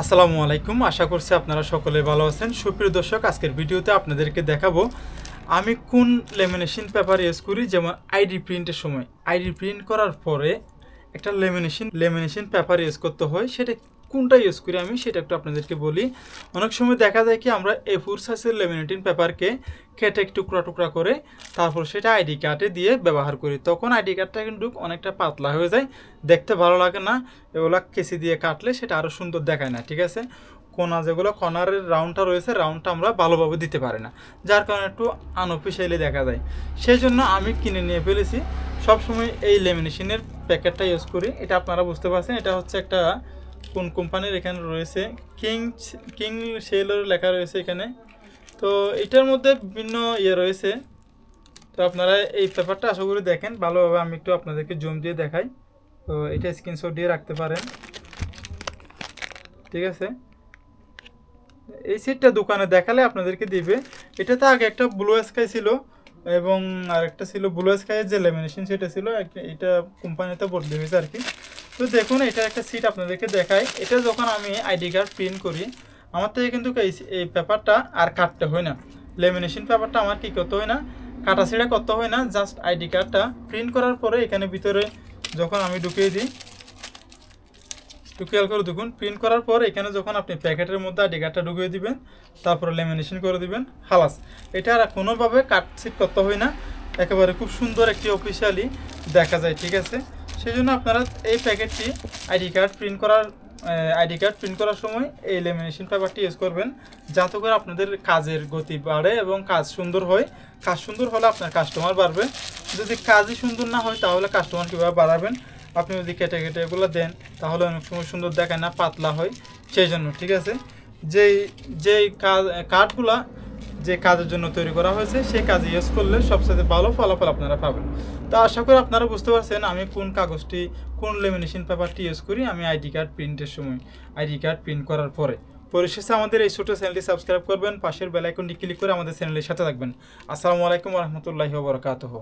আসসালামু আলাইকুম। আশা করছি আপনারা সকলে ভালো আছেন। সুপ্রিয় দর্শক, আজকের ভিডিওতে আপনাদেরকে দেখাবো, আমি কোন লেমিনেশন পেপার ইউজ করি, যেমন আইডি প্রিন্টের সময়। আইডি প্রিন্ট করার পরে একটা লেমিনেশন লেমিনেশন পেপার ইউজ করতে হয়, সেটা কোনটা ইউজ করি আমি সেটা একটু আপনাদেরকে বলি। অনেক সময় দেখা যায় কি আমরা এ ফোর সাইজের লেমিনেটিং পেপারকে কেটে টুকরা টুকরা করে তারপর সেটা আইডি কার্ডে দিয়ে ব্যবহার করি। তখন আইডি কার্ডটা কিন্তু অনেকটা পাতলা হয়ে যায়, দেখতে ভালো লাগে না, এগুলো কেসি দিয়ে কাটলে সেটা আরও সুন্দর দেখায় না, ঠিক আছে? কোনা যেগুলো কর্নারের রাউন্ডটা রয়েছে রাউন্ডটা আমরা ভালোভাবে দিতে পারি না, যার কারণে একটু আনঅফিসিয়ালি দেখা যায়। সেই জন্য আমি কিনে নিয়ে ফেলেছি। সবসময় এই লেমিনেশনের প্যাকেটটা ইউজ করি। এটা আপনারা বুঝতে পারছেন, এটা হচ্ছে একটা কোন কোম্পানির এখানে রয়েছে? কিং কিং সেলের লেখা রয়েছে এখানে। তো এটার মধ্যে বিভিন্ন ইয়ে রয়েছে। তো আপনারা এই পেপারটা আশা করি দেখেন। ভালোভাবে আমি একটু আপনাদেরকে জুম দিয়ে দেখাই। তো এটা স্ক্রিনশট দিয়ে রাখতে পারেন। ঠিক আছে? এই সিটটা দোকানে দেখালে আপনাদেরকে দিবে। এটাতে আগে একটা ব্লু স্কাই ছিল এবং আরেকটা ছিল ব্লু স্কাইয়ের যে লেমিনেশন সেটা ছিল এটা কোম্পানিতে বদলে হয়েছে আর কি। তো দেখুন, এটা একটা সিট আপনাদেরকে দেখাই। এটা যখন আমি আইডি কার্ড প্রিন্ট করি, আমার থেকে কিন্তু এই পেপারটা আর কাটতে হয় না। লেমিনেশন পেপারটা আমার কি করতে হয় না, কাটা ছিঁড়া করতে হয় না জাস্ট আইডি কার্ডটা প্রিন্ট করার পরে এখানে ভিতরে যখন আমি ঢুকিয়ে দিই, একটু খেয়াল করে দেখুন প্রিন্ট করার পর এখানে যখন আপনি প্যাকেটের মধ্যে আইডি কার্ডটা ঢুকিয়ে দিবেন, তারপরে লেমিনেশন করে দিবেন হালাস এটা আর কোনোভাবে কাটছিট করতে হয় না, একেবারে খুব সুন্দর একটি অফিসিয়ালি দেখা যায়, ঠিক আছে? সেই জন্য আপনারা এই প্যাকেটটি আইডি কার্ড প্রিন্ট করার আইডি কার্ড প্রিন্ট করার সময় এই লেমিনেশন পেপারটি ইউজ করবেন, যাতে করে আপনাদের কাজের গতি বাড়ে এবং কাজ সুন্দর হয়। কাজ সুন্দর হলে আপনার কাস্টমার বাড়বে। যদি কাজই সুন্দর না হয়, তাহলে কাস্টমার কীভাবে বাড়াবেন? আপনি যদি কেটে কেটে এগুলো দেন, তাহলে অনেক সময় সুন্দর দেখায় না, পাতলা হয়। সেই জন্য, ঠিক আছে? যেই যেই কাজ যে কাজের জন্য তৈরি করা হয়েছে, সেই কাজে ইউজ করলে সবচেয়ে ভালো ফলাফল আপনারা পাবেন। তো আশা করি আপনারা বুঝতে পারছেন আমি কোন কাগজটি, কোন লেমিনেশন পেপারটি ইউজ করি, আমি আইডি কার্ড প্রিন্টের সময়। আইডি কার্ড প্রিন্ট করার পরে, পরিশেষে আমাদের এই ছোটো চ্যানেলটি সাবস্ক্রাইব করবেন, পাশের বেলাইকনটি ক্লিক করে আমাদের চ্যানেলের সাথে থাকবেন। আসসালামু আলাইকুম রহমতুল্লাহি বরকাতহ।